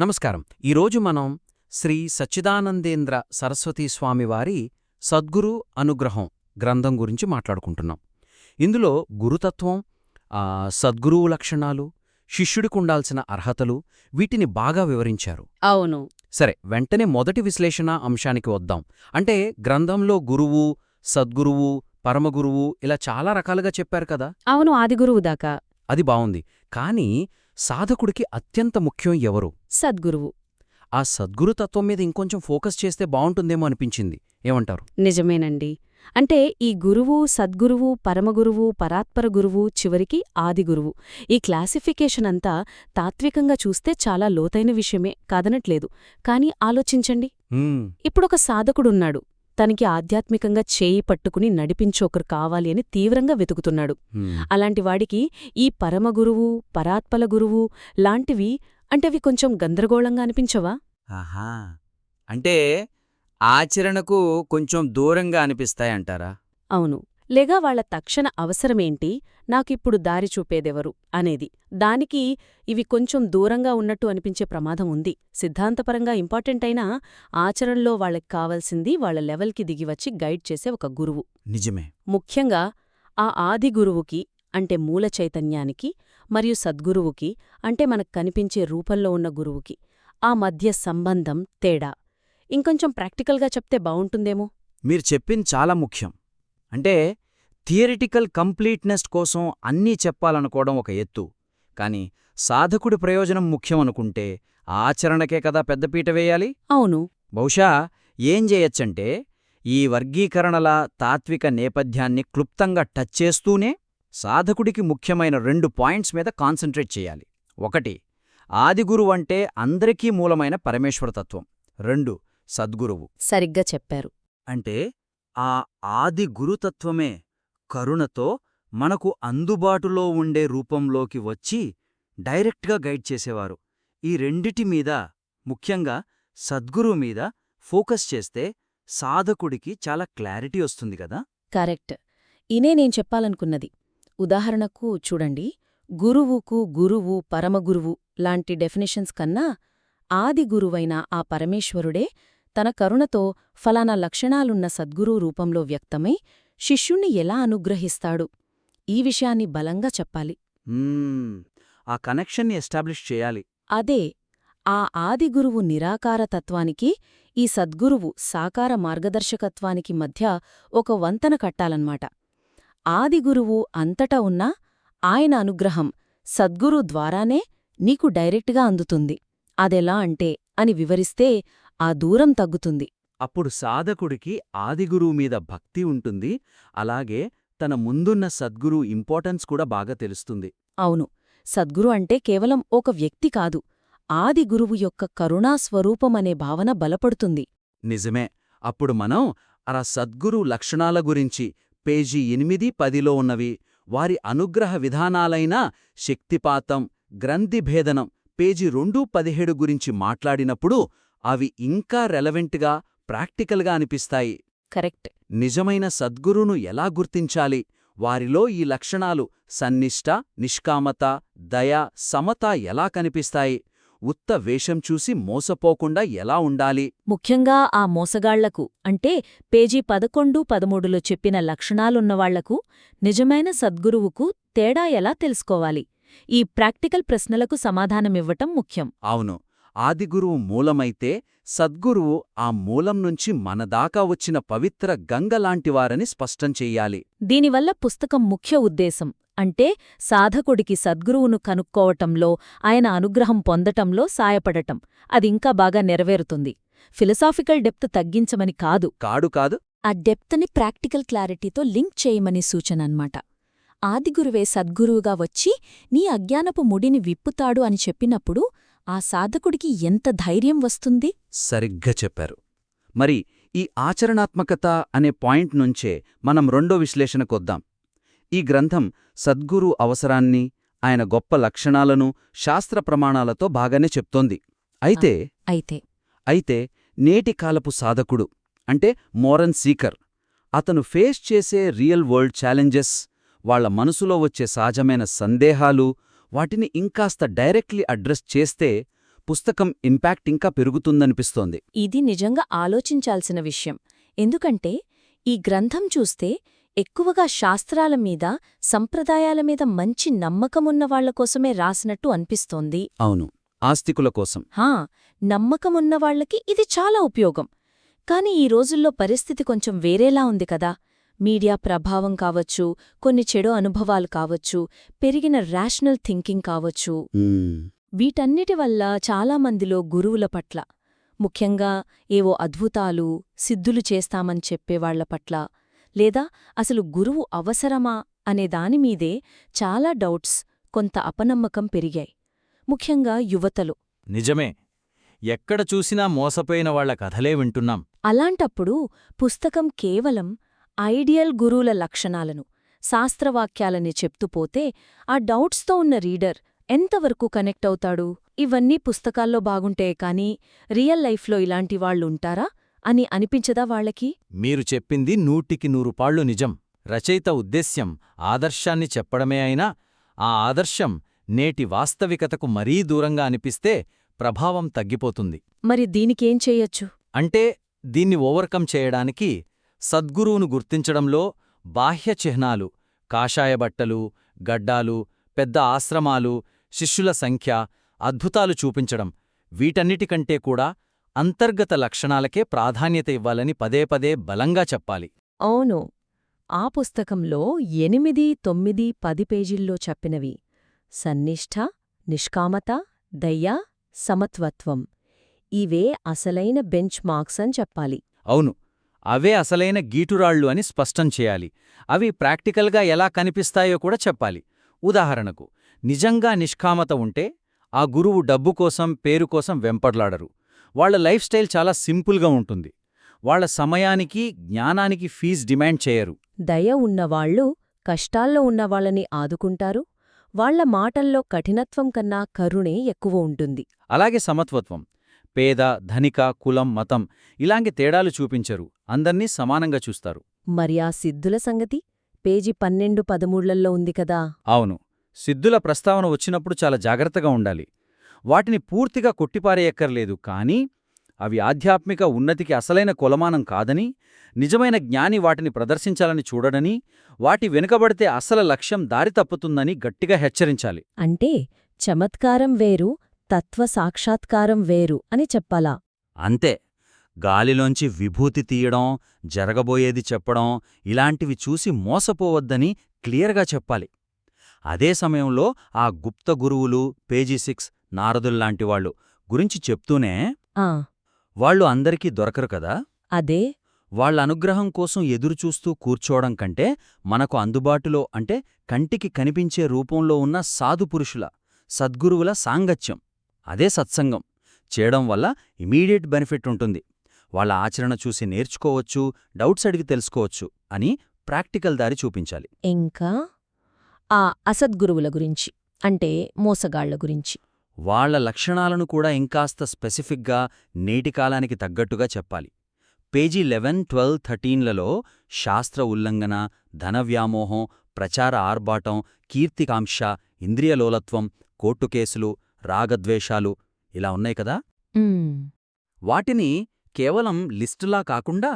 నమస్కారం. ఈరోజు మనం శ్రీ సచ్చిదానందేంద్ర సరస్వతీ స్వామివారి సద్గురు అనుగ్రహం గ్రంథం గురించి మాట్లాడుకుంటున్నాం. ఇందులో గురుతత్వం సద్గురువు లక్షణాలు శిష్యుడికి ఉండాల్సిన అర్హతలు వీటిని బాగా వివరించారు. అవును. సరే వెంటనే మొదటి విశ్లేషణ అంశానికి వద్దాం. అంటే గ్రంథంలో గురువు సద్గురువు పరమగురువు ఇలా చాలా రకాలుగా చెప్పారు కదా? అవును ఆదిగురువు దాకా. అది బావుంది. కానీ సాధకుడికి అత్యంత ముఖ్యం ఎవరు? సద్గురువు. ఆ సద్గురుతత్వం మీద ఇంకొంచెం ఫోకస్ చేస్తే బావుంటుందేమో అనిపించింది. ఏమంటారు? నిజమేనండి. అంటే ఈ గురువు సద్గురువు పరమగురువు పరాత్పర గురువు చివరికి ఆదిగురువు ఈ క్లాసిఫికేషన్ అంతా తాత్వికంగా చూస్తే చాలా లోతైన విషయమే కాదనట్లేదు. కాని ఆలోచించండి. ఇప్పుడొక సాధకుడున్నాడు. తనకి ఆధ్యాత్మికంగా చేయి పట్టుకుని నడిపించోకరు కావాలి అని తీవ్రంగా వెతుకుతున్నాడు. అలాంటి వాడికి ఈ పరమగురువు పరాత్పల గురువు లాంటివి అంటే అవి కొంచెం గందరగోళంగా అనిపించవా? ఆహా! అంటే ఆచరణకు కొంచెం దూరంగా అనిపిస్తాయంటారా? అవును. లేగా వాళ్ళ తక్షణ అవసరమేంటి? నాకిప్పుడు దారి చూపేదెవరు? అనేది. దానికి ఇవి కొంచెం దూరంగా ఉన్నట్టు అనిపించే ప్రమాదం ఉంది. సిద్ధాంతపరంగా ఇంపార్టెంట్ అయినా ఆచరణలో వాళ్ళకి కావాల్సింది వాళ్ళ లెవెల్కి దిగివచ్చి గైడ్ చేసే ఒక గురువు. నిజమే. ముఖ్యంగా ఆ ఆది గురువుకి అంటే మూల చైతన్యానికి మరియు సద్గురువుకి అంటే మనకు కనిపించే రూపంలో ఉన్న గురువుకి ఆ మధ్య సంబంధం తేడా. ఇంకొంచెం ప్రాక్టికల్గా చెప్తే బావుంటుందేమో? మీరు చెప్పింది చాలా ముఖ్యం. అంటే థియరిటికల్ కంప్లీట్నెస్ కోసం అన్నీ చెప్పాలనుకోవడం ఒక ఎత్తు. కాని సాధకుడి ప్రయోజనం ముఖ్యం అనుకుంటే ఆచరణకే కదా పెద్దపీట వేయాలి? అవును. బహుశా ఏం చేయొచ్చంటే ఈ వర్గీకరణల తాత్విక నేపథ్యాన్ని క్లుప్తంగా టచ్ చేస్తూనే సాధకుడికి ముఖ్యమైన రెండు పాయింట్స్ మీద కాన్సంట్రేట్ చేయాలి. ఒకటి ఆదిగురువు అంటే అందరికీ మూలమైన పరమేశ్వరతత్వం రెండు సద్గురువు. సరిగ్గా చెప్పారు. అంటే ఆ ఆది గురుతత్వమే కరుణతో మనకు అందుబాటులో ఉండే రూపంలోకి వచ్చి డైరెక్ట్గా గైడ్ చేసేవారు. ఈ రెండిటి మీద ముఖ్యంగా సద్గురువు మీద ఫోకస్ చేస్తే సాధకుడికి చాలా క్లారిటీ వస్తుంది కదా? కరెక్ట్. ఇనే నేను చెప్పాలనుకున్నది. ఉదాహరణకు చూడండి గురువుకు గురువు పరమగురువు లాంటి డెఫినిషన్స్ కన్నా ఆది గురువైన ఆ పరమేశ్వరుడే తన కరుణతో ఫలానా లక్షణాలున్న సద్గురు రూపంలో వ్యక్తమై శిష్యుణ్ణి ఎలా అనుగ్రహిస్తాడు? ఈ విషయాన్ని బలంగా చెప్పాలి. ఆ కనెక్షన్ని ఎస్టాబ్లిష్ చేయాలి. అదే ఆ ఆదిగురువు నిరాకార తత్వానికి ఈ సద్గురువు సాకార మార్గదర్శకత్వానికి మధ్య ఒక వంతన కట్టాలన్మాట ఆదిగురువు అంతటా ఉన్నా ఆయన అనుగ్రహం సద్గురు ద్వారానే నీకు డైరెక్ట్గా అందుతుంది. అదెలా అంటే అని వివరిస్తే ఆ దూరం తగ్గుతుంది. అప్పుడు సాధకుడికి ఆదిగురువు మీద భక్తి ఉంటుంది. అలాగే తన ముందున్న సద్గురు ఇంపార్టెన్స్ కూడా బాగా తెలుస్తుంది. అవును. సద్గురు అంటే కేవలం ఒక వ్యక్తి కాదు. ఆది గురువు యొక్క కరుణా స్వరూపమనే భావన బలపడుతుంది. నిజమే. అప్పుడు మనం అలా సద్గురు లక్షణాల గురించి పేజీ ఎనిమిది పదిలో ఉన్నవి వారి అనుగ్రహ విధానాలైన శక్తిపాతం గ్రంథిభేదనం పేజీ రెండు పదిహేడు గురించి మాట్లాడినప్పుడు అవి ఇంకా రెలవెంట్గా ప్రాక్టికల్గా అనిపిస్తాయి. కరెక్ట్. నిజమైన సద్గురును ఎలా గుర్తించాలి? వారిలో ఈ లక్షణాలు సన్నిష్ట నిష్కామత దయ సమత ఎలా కనిపిస్తాయి? ఉత్త వేషం చూసి మోసపోకుండా ఎలా ఉండాలి? ముఖ్యంగా ఆ మోసగాళ్ళకు అంటే పేజీ పదకొండు పదమూడులో చెప్పిన లక్షణాలున్నవాళ్ళకు నిజమైన సద్గురువుకు తేడా ఎలా తెలుసుకోవాలి? ఈ ప్రాక్టికల్ ప్రశ్నలకు సమాధానమివ్వటం ముఖ్యం. అవును. ఆదిగురువు మూలమైతే సద్గురువు ఆ మూలం నుంచి మనదాకా వచ్చిన పవిత్ర గంగలాంటివారని స్పష్టం చెయ్యాలి. దీనివల్ల పుస్తకం ముఖ్య ఉద్దేశం. అంటే సాధకుడికి సద్గురువును కనుక్కోవటంలో ఆయన అనుగ్రహం పొందటంలో సాయపడటం. అదింకా బాగా నెరవేరుతుంది. ఫిలసాఫికల్ డెప్త్ తగ్గించమని కాదు. కాడు కాదు. ఆ డెప్త్ని ప్రాక్టికల్ క్లారిటీతో లింక్ చేయమని సూచన అన్నమాట ఆదిగురువే సద్గురువుగా వచ్చి నీ అజ్ఞానపు ముడిని విప్పుతాడు అని చెప్పినప్పుడు ఆ సాధకుడికి ఎంత ధైర్యం వస్తుంది? సరిగ్గా చెప్పారు. మరి ఈ ఆచరణాత్మకత అనే పాయింట్ నుంచే మనం రెండో విశ్లేషణకొద్దాం ఈ గ్రంథం సద్గురు అవసరాన్ని ఆయన గొప్ప లక్షణాలను శాస్త్ర ప్రమాణాలతో బాగానే చెప్తోంది. అయితే అయితే. అయితే నేటి కాలపు సాధకుడు అంటే మోరన్ సీకర్ అతను ఫేస్ చేసే రియల్ వరల్డ్ ఛాలెంజెస్ వాళ్ళ మనసులో వచ్చే సహజమైన సందేహాలు వాటిని ఇంకాస్త డైరెక్ట్లీ అడ్రస్ చేస్తే పుస్తకం ఇంపాక్ట్ ఇంకా పెరుగుతుందనిపిస్తోంది. ఇది నిజంగా ఆలోచించాల్సిన విషయం. ఎందుకంటే ఈ గ్రంథం చూస్తే ఎక్కువగా శాస్త్రాల మీద సంప్రదాయాల మీద మంచి నమ్మకమున్న వాళ్ళ కోసమే రాసినట్టు అనిపిస్తోంది. అవును. ఆస్తికుల కోసం. హా నమ్మకమున్న వాళ్ళకి ఇది చాలా ఉపయోగం. కాని ఈ రోజుల్లో పరిస్థితి కొంచెం వేరేలా ఉంది కదా. మీడియా ప్రభావం కావచ్చు కొన్ని చెడు అనుభవాలు కావచ్చు పెరిగిన రేషనల్ థింకింగ్ కావచ్చు. వీటన్నిటి వల్ల చాలామందిలో గురువుల పట్ల ముఖ్యంగా ఏవో అద్భుతాలు సిద్ధులు చేస్తామని చెప్పేవాళ్ళ పట్ల లేదా అసలు గురువు అవసరమా అనే దానిమీదే చాలా డౌట్స్ కొంత అపనమ్మకం పెరిగాయి. ముఖ్యంగా యువతలో. నిజమే. ఎక్కడ చూసినా మోసపోయిన వాళ్ళ కథలే వింటున్నాం. అలాంటప్పుడు పుస్తకం కేవలం ఐడియల్ గురువుల లక్షణాలను శాస్త్రవాక్యాలని చెప్తుపోతే ఆ డౌట్స్తో ఉన్న రీడర్ ఎంతవరకు కనెక్ట్ అవుతాడు? ఇవన్నీ పుస్తకాల్లో బాగుంటే కాని రియల్ లైఫ్లో ఇలాంటి వాళ్ళుంటారా అని అనిపించదా వాళ్ళకి? మీరు చెప్పింది నూటికి నూరు పాళ్ళు నిజం. రచయిత ఉద్దేశ్యం ఆదర్శాన్ని చెప్పడమే అయినా ఆ ఆదర్శం నేటి వాస్తవికతకు మరీ దూరంగా అనిపిస్తే ప్రభావం తగ్గిపోతుంది. మరి దీనికేం చెయ్యొచ్చు అంటే దీన్ని ఓవర్కమ్ చేయడానికి సద్గురువును గుర్తించడంలో బాహ్య చిహ్నాలు కాషాయబట్టలు గడ్డాలు పెద్ద ఆశ్రమాలు శిష్యుల సంఖ్య అద్భుతాలు చూపించడం వీటన్నిటికంటే కూడా అంతర్గత లక్షణాలకే ప్రాధాన్యత ఇవ్వాలని పదే పదే బలంగా చెప్పాలి. అవును. ఆ పుస్తకంలో ఎనిమిది తొమ్మిది పది పేజీల్లో చెప్పినవి. సన్నిష్ఠ నిష్కామత దయ్య సమత్వత్వం. ఇవే అసలైన బెంచ్ మార్క్స్ అని చెప్పాలి. అవును. అవే అసలైన గీటురాళ్ళు అని స్పష్టం చేయాలి. అవి ప్రాక్టికల్గా ఎలా కనిపిస్తాయో కూడా చెప్పాలి. ఉదాహరణకు నిజంగా నిష్కామత ఉంటే ఆ గురువు డబ్బు కోసం పేరు కోసం వెంపడ్లాడరు వాళ్ళ లైఫ్ స్టైల్ చాలా సింపుల్గా ఉంటుంది. వాళ్ళ సమయానికి జ్ఞానానికి ఫీజ్ డిమాండ్ చేయరు. దయ ఉన్నవాళ్ళు కష్టాల్లో ఉన్నవాళ్ళని ఆదుకుంటారు. వాళ్ళ మాటల్లో కఠినత్వం కన్నా కరుణే ఎక్కువ ఉంటుంది. అలాగే సమత్వత్వం. పేద ధనిక కులం మతం ఇలాంటి తేడాలు చూపించరు. అందర్నీ సమానంగా చూస్తారు. మరి ఆ సిద్ధుల సంగతి? పేజీ పన్నెండు పదమూళ్ళల్లో ఉంది కదా. అవును. సిద్ధుల ప్రస్తావన వచ్చినప్పుడు చాలా జాగ్రత్తగా ఉండాలి. వాటిని పూర్తిగా కొట్టిపారేయక్కర్లేదు. కానీ అవి ఆధ్యాత్మిక ఉన్నతికి అసలైన కొలమానం కాదని నిజమైన జ్ఞాని వాటిని ప్రదర్శించాలని చూడడని వాటి వెనుకబడితే అసలు లక్ష్యం దారి తప్పుతుందని గట్టిగా హెచ్చరించాలి. అంటే చమత్కారం వేరు తత్వ సాక్షాత్కారం వేరు అని చెప్పాలా? అంతే. గాలిలోంచి విభూతి తీయడం జరగబోయేది చెప్పడం ఇలాంటివి చూసి మోసపోవద్దని క్లియర్గా చెప్పాలి. అదే సమయంలో ఆ గుప్త గురువులు పేజీ సిక్స్ నారదుల్లాంటివాళ్ళు గురించి చెప్తూనే ఆ. వాళ్ళు అందరికీ దొరకరు కదా? అదే. వాళ్ళ అనుగ్రహం కోసం ఎదురుచూస్తూ కూర్చోవడం కంటే మనకు అందుబాటులో అంటే కంటికి కనిపించే రూపంలో ఉన్న సాధుపురుషుల సద్గురువుల సాంగత్యం. అదే సత్సంగం. చేయడం వల్ల ఇమీడియట్ బెనిఫిట్ ఉంటుంది. వాళ్ళ ఆచరణ చూసి నేర్చుకోవచ్చు డౌట్స్ అడిగి తెలుసుకోవచ్చు అని ప్రాక్టికల్ దారి చూపించాలి. ఇంకా? ఆ అసద్గురువుల గురించి అంటే మోసగాళ్ళ గురించి. వాళ్ళ లక్షణాలను కూడా ఇంకాస్త స్పెసిఫిక్గా నేటి కాలానికి తగ్గట్టుగా చెప్పాలి. పేజీ లెవెన్ ట్వెల్వ్ థర్టీన్లలో శాస్త్ర ఉల్లంఘన ధన వ్యామోహం ప్రచార ఆర్భాటం కీర్తికాంక్ష ఇంద్రియలోలత్వం కోర్టు కేసులు రాగద్వేషాలు ఇలా ఉన్నాయి కదా? వాటిని కేవలం లిస్టులా కాకుండా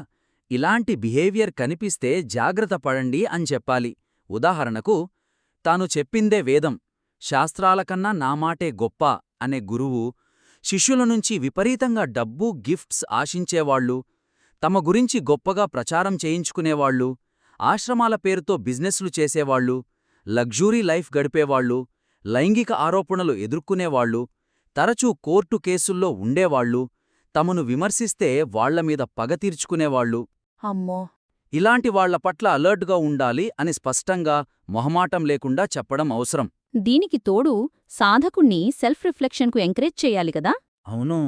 ఇలాంటి బిహేవియర్ కనిపిస్తే జాగ్రత్త పడండి అని చెప్పాలి. ఉదాహరణకు తాను చెప్పిందే వేదం శాస్త్రాలకన్నా నా మాటే గొప్ప అనే గురువు శిష్యుల నుంచి విపరీతంగా డబ్బు గిఫ్ట్స్ ఆశించేవాళ్ళు తమ గురించి గొప్పగా ప్రచారం చేయించుకునేవాళ్ళు ఆశ్రమాల పేరుతో బిజినెస్లు చేసేవాళ్ళు లగ్జూరీ లైఫ్ గడిపేవాళ్ళు లైంగిక ఆరోపణలు ఎదుర్కొనేవాళ్ళు తరచూ కోర్టు కేసుల్లో ఉండేవాళ్ళు తమను విమర్శిస్తే వాళ్ళమీద పగ తీర్చుకునేవాళ్ళు అమ్మో! ఇలాంటి వాళ్ళ పట్ల అలర్ట్గా ఉండాలి అని స్పష్టంగా మొహమాటం లేకుండా చెప్పడం అవసరం. దీనికి తోడు సాధకుణ్ణి సెల్ఫ్ రిఫ్లెక్షన్కు ఎంకరేజ్ చేయాలి కదా? అవును.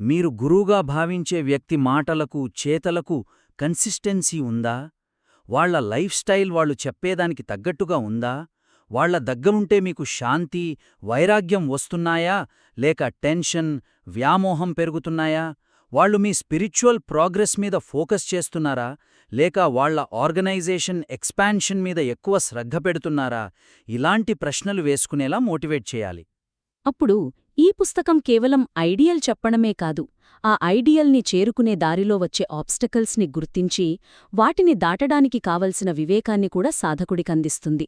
మీరు గురువుగా భావించే వ్యక్తి మాటలకు చేతలకు కన్సిస్టెన్సీ ఉందా? వాళ్ళ లైఫ్ స్టైల్ వాళ్ళు చెప్పేదానికి తగ్గట్టుగా ఉందా? వాళ్ళ దగ్గరుంటే మీకు శాంతి వైరాగ్యం వస్తున్నాయా? లేక టెన్షన్ వ్యామోహం పెరుగుతున్నాయా? వాళ్ళు మీ స్పిరిచువల్ ప్రోగ్రెస్ మీద ఫోకస్ చేస్తున్నారా? లేక వాళ్ళ ఆర్గనైజేషన్ ఎక్స్పాన్షన్ మీద ఎక్కువ శ్రద్ధ పెడుతున్నారా? ఇలాంటి ప్రశ్నలు వేసుకునేలా మోటివేట్ చేయాలి. అప్పుడు ఈ పుస్తకం కేవలం ఐడియల్ చెప్పడమే కాదు ఆ ఐడియల్ని చేరుకునే దారిలో వచ్చే ఆబ్స్టకల్స్ని గుర్తించి వాటిని దాటడానికి కావలసిన వివేకాన్ని కూడా సాధకుడికందిస్తుంది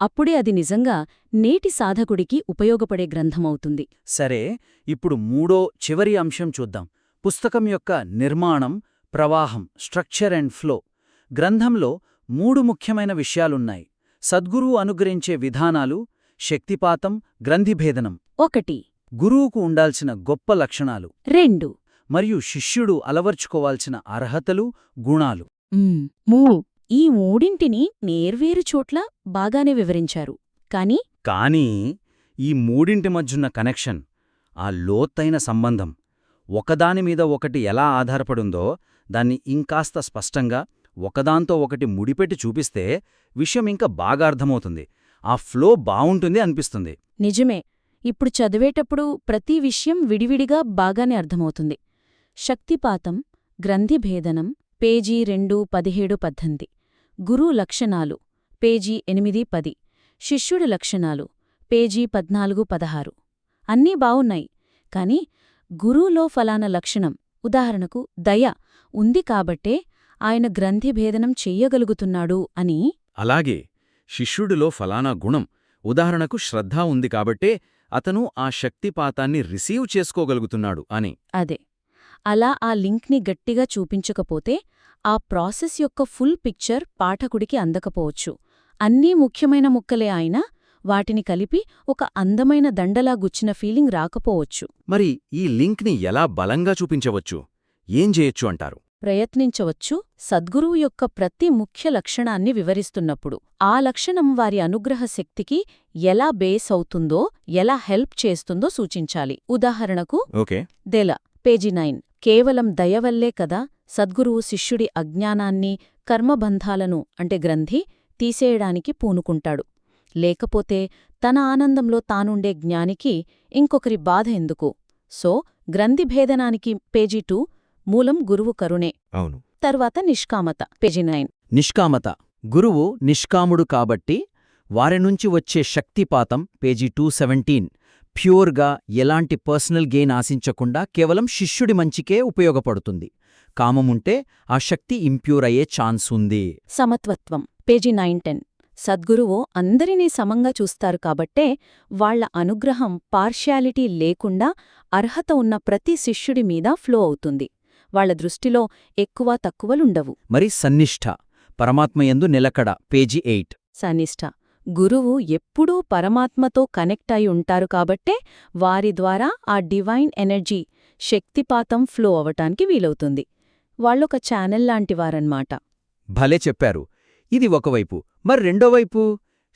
అప్పుడే అది నిజంగా నేటి సాధకుడికి ఉపయోగపడే గ్రంథమవుతుంది. సరే ఇప్పుడు మూడో చివరి అంశం చూద్దాం. పుస్తకం యొక్క నిర్మాణం ప్రవాహం స్ట్రక్చర్ అండ్ ఫ్లో గ్రంథంలో మూడు ముఖ్యమైన విషయాలున్నాయి. సద్గురువు అనుగ్రహించే విధానాలు శక్తిపాతం గ్రంథిభేదనం. ఒకటి. గురువుకు ఉండాల్సిన గొప్ప లక్షణాలు. రెండు. మరియు శిష్యుడు అలవర్చుకోవాల్సిన అర్హతలు గుణాలు. మూ ఈ మూడింటిని నేర్వేరు చోట్ల బాగానే వివరించారు. కాని కానీ ఈ మూడింటి మధ్యున్న కనెక్షన్ ఆ లోతైన సంబంధం ఒకదానిమీద ఒకటి ఎలా ఆధారపడుందో దాన్ని ఇంకాస్త స్పష్టంగా ఒకదాంతో ఒకటి ముడిపెట్టి చూపిస్తే విషయం ఇంకా బాగా అర్థమవుతుంది. ఆ ఫ్లో బావుంటుంది అనిపిస్తుంది. నిజమే. ఇప్పుడు చదివేటప్పుడు ప్రతి విషయం విడివిడిగా బాగానే అర్థమవుతుంది. శక్తిపాతం గ్రంథిభేదనం పేజీ రెండు పదిహేడు పద్దెనిమిది గురు లక్షణాలు పేజీ ఎనిమిది పది. శిష్యుడి లక్షణాలు పేజీ పద్నాలుగు పదహారు. అన్నీ బావున్నాయి కాని గురువులో ఫలానా లక్షణం ఉదాహరణకు దయ ఉంది కాబట్టే ఆయన గ్రంథిభేదనం చెయ్యగలుగుతున్నాడు అని. అలాగే శిష్యుడిలో ఫలానా గుణం ఉదాహరణకు శ్రద్ధ ఉంది కాబట్టే అతను ఆ శక్తిపాతాన్ని రిసీవ్ చేసుకోగలుగుతున్నాడు అని. అదే అలా ఆ లింక్ని గట్టిగా చూపించకపోతే ఆ ప్రాసెస్ యొక్క ఫుల్ పిక్చర్ పాఠకుడికి అందకపోవచ్చు. అన్నీ ముఖ్యమైన ముక్కలే అయినా వాటిని కలిపి ఒక అందమైన దండలా గుచ్చిన ఫీలింగ్ రాకపోవచ్చు. మరి ఈ లింక్ని ఎలా బలంగా చూపించవచ్చు? ఏం చేయొచ్చు అంటారు? ప్రయత్నించవచ్చు. సద్గురువు యొక్క ప్రతి ముఖ్య లక్షణాన్ని వివరిస్తున్నప్పుడు ఆ లక్షణం వారి అనుగ్రహ శక్తికి ఎలా బేస్ అవుతుందో ఎలా హెల్ప్ చేస్తుందో సూచించాలి. ఉదాహరణకు ఓకే. దెల page nine. కేవలం దయవల్లే కదా సద్గురువు శిష్యుడి అజ్ఞానాన్ని కర్మబంధాలను అంటే గ్రంథి తీసేయడానికి పూనుకుంటాడు. లేకపోతే తన ఆనందంలో తానుండే జ్ఞానికి ఇంకొకరి బాధ ఎందుకు? సో గ్రంథిభేదనానికి పేజీ టూ మూలం గురువు కరుణే. అవును. తర్వాత నిష్కామత పేజీ నైన్. నిష్కామత. గురువు నిష్కాముడు కాబట్టి వారి నుంచి వచ్చే శక్తిపాతం పేజీ టూ సెవెంటీన్ ప్యూర్గా ఎలాంటి పర్సనల్ గెయిన్ ఆశించకుండా కేవలం శిష్యుడి మంచికే ఉపయోగపడుతుంది. కామముంటే ఆ శక్తి ఇంప్యూర్ అయ్యే ఛాన్స్ ఉంది. సమత్వత్వం. Page nine ten. సద్గురువు అందరినీ సమంగా చూస్తారు కాబట్టే వాళ్ళ అనుగ్రహం పార్షియాలిటీ లేకుండా అర్హత ఉన్న ప్రతి శిష్యుడి మీద ఫ్లో అవుతుంది. వాళ్ళ దృష్టిలో ఎక్కువ తక్కువలుండవు. మరి సన్నిష్ఠ పరమాత్మయందు నిలకడ. Page eight. సనిష్ట గురువు ఎప్పుడూ పరమాత్మతో కనెక్ట్ అయి ఉంటారు కాబట్టే వారి ద్వారా ఆ డివైన్ ఎనర్జీ శక్తిపాతం ఫ్లో అవటానికి వీలవుతుంది. వాళ్ళొక ఛానల్ లాంటివారన్మాట భలే చెప్పారు. ఇది ఒకవైపు. మరి రెండోవైపు?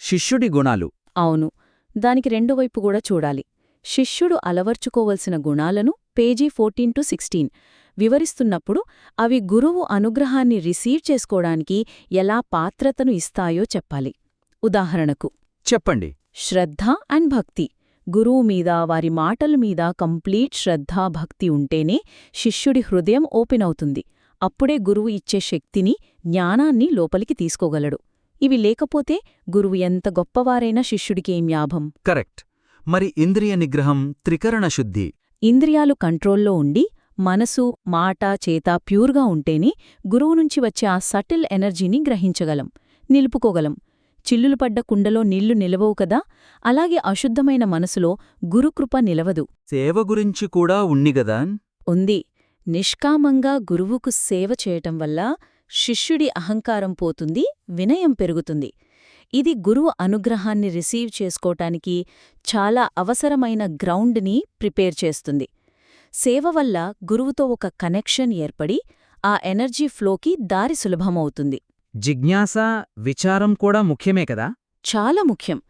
శిష్యుడి గుణాలు. అవును. దానికి రెండో వైపు కూడా చూడాలి. శిష్యుడు అలవర్చుకోవలసిన గుణాలను పేజీ ఫోర్టీన్ టు సిక్స్టీన్ వివరిస్తున్నప్పుడు అవి గురువు అనుగ్రహాన్ని రిసీవ్ చేసుకోవడానికి ఎలా పాత్రతను ఇస్తాయో చెప్పాలి. ఉదాహరణకు చెప్పండి. శ్రద్ధ అండ్ భక్తి. గురువు మీద వారి మాటల మీద కంప్లీట్ శ్రద్ధ భక్తి ఉంటేనే శిష్యుడి హృదయం ఓపెన్ అవుతుంది. అప్పుడే గురువు ఇచ్చే శక్తిని జ్ఞానాన్ని లోపలికి తీసుకోగలడు. ఇవి లేకపోతే గురువు ఎంత గొప్పవారైనా శిష్యుడికేం లాభం? కరెక్ట్. మరి ఇంద్రియ నిగ్రహం త్రికరణ శుద్ధి? ఇంద్రియాలు కంట్రోల్లో ఉండి మనసు మాట చేత ప్యూర్గా ఉంటేనే గురువు నుంచి వచ్చే ఆ సటిల్ ఎనర్జీని గ్రహించగలం నిలుపుకోగలం. చిల్లులు పడ్డ కుండలో నీళ్ళు నిలవవు కదా? అలాగే అశుద్ధమైన మనసులో గురుకృప నిలవదు. సేవ గురించి కూడా ఉన్నిగదా ఉంది. నిష్కామంగా గురువుకు సేవ చేయటం వల్ల శిష్యుడి అహంకారం పోతుంది వినయం పెరుగుతుంది. ఇది గురువు అనుగ్రహాన్ని రిసీవ్ చేసుకోటానికి చాలా అవసరమైన గ్రౌండ్ని ప్రిపేర్ చేస్తుంది. సేవ వల్ల గురువుతో ఒక కనెక్షన్ ఏర్పడి ఆ ఎనర్జీ ఫ్లోకి దారి సులభమవుతుంది. జిజ్ఞాస విచారం కూడా ముఖ్యమే కదా? చాలా ముఖ్యం.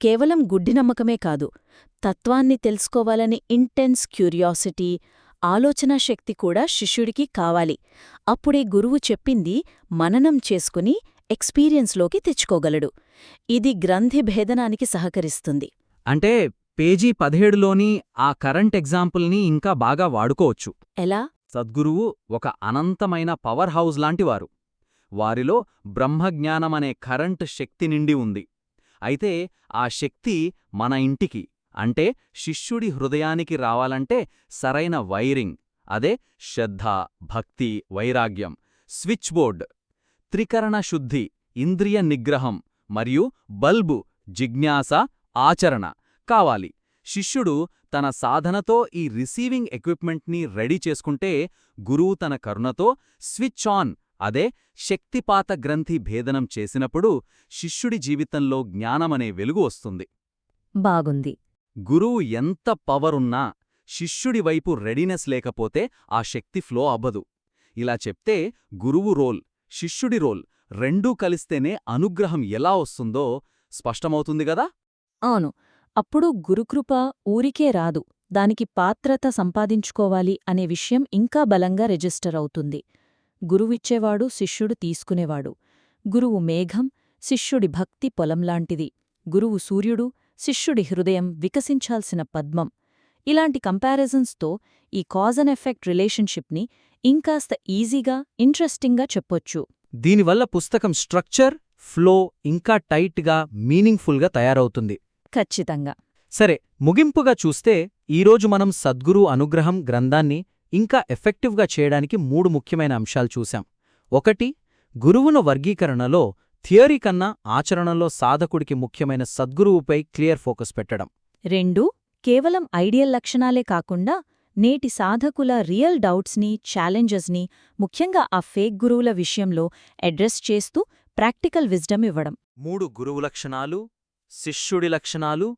కేవలం గుడ్డి నమ్మకమే కాదు. తత్వాన్ని తెలుసుకోవాలని ఇంటెన్స్ క్యూరియాసిటీ ఆలోచనా శక్తి కూడా శిష్యుడికి కావాలి. అప్పుడే గురువు చెప్పింది మననం చేసుకుని ఎక్స్పీరియన్స్లోకి తెచ్చుకోగలడు. ఇది గ్రంథి భేదనానికి సహకరిస్తుంది. అంటే పేజీ పదిహేడులోని ఆ కరెంట్ ఎగ్జాంపుల్ని ఇంకా బాగా వాడుకోవచ్చు. ఎలా? సద్గురువు ఒక అనంతమైన పవర్ హౌస్ లాంటివారు వారిలో బ్రహ్మజ్ఞానమనే కరెంట్ శక్తి నిండి ఉంది. అయితే ఆ శక్తి మన ఇంటికి అంటే శిష్యుడి హృదయానికి రావాలంటే సరైన వైరింగ్ అదే శ్రద్ధ భక్తి వైరాగ్యం స్విచ్ బోర్డ్ త్రికరణ శుద్ధి ఇంద్రియ నిగ్రహం మరియు బల్బు జిజ్ఞాస ఆచరణ కావాలి. శిష్యుడు తన సాధనతో ఈ రిసీవింగ్ ఎక్విప్మెంట్ని రెడీ చేసుకుంటే గురువు తన కరుణతో స్విచ్ ఆన్ అదే శక్తిపాత గ్రంథి భేదనం చేసినప్పుడు శిష్యుడి జీవితంలో జ్ఞానమనే వెలుగు వస్తుంది. బాగుంది. గురువు ఎంత పవరున్నా శిష్యుడి వైపు రెడీనెస్ లేకపోతే ఆ శక్తి ఫ్లో అవ్వదు. ఇలా చెప్తే గురువు రోల్ శిష్యుడి రోల్ రెండూ కలిస్తేనే అనుగ్రహం ఎలా వస్తుందో స్పష్టమవుతుంది గదా అవును. అప్పుడు గురుకృప ఊరికే రాదు. దానికి పాత్రత సంపాదించుకోవాలి అనే విషయం ఇంకా బలంగా రిజిస్టర్ అవుతుంది. గురువిచ్చేవాడు శిష్యుడు తీసుకునేవాడు. గురువు మేఘం శిష్యుడి భక్తి పొలంలాంటిది గురువు సూర్యుడు శిష్యుడి హృదయం వికసించాల్సిన పద్మం. ఇలాంటి కంపారిజన్స్తో ఈ కాజ్ అండ్ ఎఫెక్ట్ రిలేషన్షిప్ని ఇంకాస్త ఈజీగా ఇంట్రెస్టింగ్గా చెప్పొచ్చు. దీనివల్ల పుస్తకం స్ట్రక్చర్ ఫ్లో ఇంకా టైట్గా మీనింగ్ఫుల్గా తయారవుతుంది. ఖచ్చితంగా. సరే ముగింపుగా చూస్తే ఈరోజు మనం సద్గురు అనుగ్రహం గ్రంథాన్ని ఇంకా ఎఫెక్టివ్గా చేయడానికి మూడు ముఖ్యమైన అంశాలు చూశాం. ఒకటి గురువున వర్గీకరణలో థియరీ కన్నా ఆచరణలో సాధకుడికి ముఖ్యమైన సద్గురువుపై క్లియర్ ఫోకస్ పెట్టడం. రెండు కేవలం ఐడియల్ లక్షణాలే కాకుండా నేటి సాధకుల రియల్ డౌట్స్ని ఛాలెంజెస్ని ముఖ్యంగా ఆ ఫేక్ గురువుల విషయంలో అడ్రస్ చేస్తూ ప్రాక్టికల్ విజ్డమ్ ఇవ్వడం. మూడు గురువు లక్షణాలు శిష్యుడి లక్షణాలు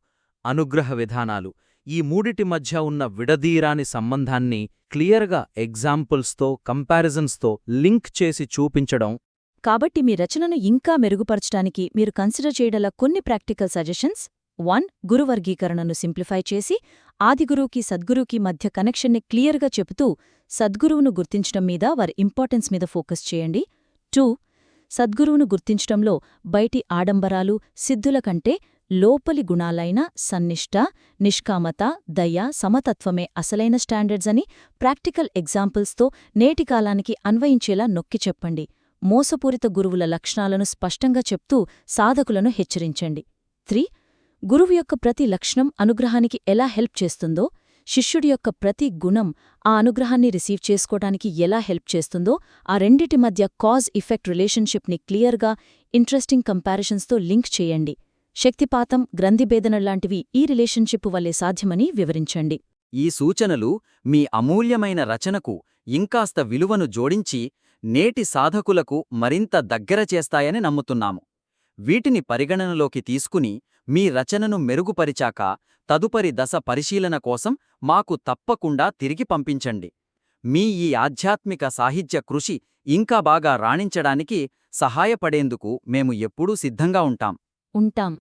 అనుగ్రహ విధానాలు. ఈ మూడిటి మధ్య ఉన్న విడదీరాని సంబంధాన్ని క్లియర్గా ఎగ్జాంపుల్స్తో కంపారిజన్స్తో లింక్ చేసి చూపించడం కాబట్టి మీ రచనను ఇంకా మెరుగుపరచడానికి మీరు కన్సిడర్ చేయడల కొన్ని ప్రాక్టికల్ సజెషన్స్. వన్ గురువర్గీకరణను సింప్లిఫై చేసి ఆదిగురువుకి సద్గురువుకి మధ్య కనెక్షన్ని క్లియర్గా చెబుతూ సద్గురువును గుర్తించడం మీద వారి ఇంపార్టెన్స్ మీద ఫోకస్ చేయండి. టూ సద్గురువును గుర్తించడంలో బయటి ఆడంబరాలు సిద్ధుల కంటే లోపలి గుణాలైన సన్నిష్ట నిష్కామత దయ సమతత్వమే అసలైన స్టాండర్డ్స్ అని ప్రాక్టికల్ ఎగ్జాంపుల్స్తో నేటి కాలానికి అన్వయించేలా నొక్కి చెప్పండి. మోసపూరిత గురువుల లక్షణాలను స్పష్టంగా చెప్తూ సాధకులను హెచ్చరించండి. త్రీ గురువు యొక్క ప్రతి లక్షణం అనుగ్రహానికి ఎలా హెల్ప్ చేస్తుందో శిష్యుడి యొక్క ప్రతి గుణం ఆ అనుగ్రహాన్ని రిసీవ్ చేసుకోవడానికి ఎలా హెల్ప్ చేస్తుందో ఆ రెండిటి మధ్య కాజ్ ఇఫెక్ట్ రిలేషన్షిప్ని క్లియర్గా ఇంట్రెస్టింగ్ కంపారిజన్స్తో లింక్ చేయండి. శక్తిపాతం గ్రంథిభేదన లాంటివి ఈ రిలేషన్షిప్ వల్లే సాధ్యమని వివరించండి. ఈ సూచనలు మీ అమూల్యమైన రచనకు ఇంకాస్త విలువను జోడించి నేటి సాధకులకు మరింత దగ్గర చేస్తాయని నమ్ముతున్నాము. వీటిని పరిగణనలోకి తీసుకుని మీ రచనను మెరుగుపరిచాక తదుపరి దశ పరిశీలన కోసం మాకు తప్పకుండా తిరిగి పంపించండి. మీ ఈ ఆధ్యాత్మిక సాహిత్య కృషి ఇంకా బాగా రాణించడానికి సహాయపడేందుకు మేము ఎప్పుడూ సిద్ధంగా ఉంటాం. ఉంటాం.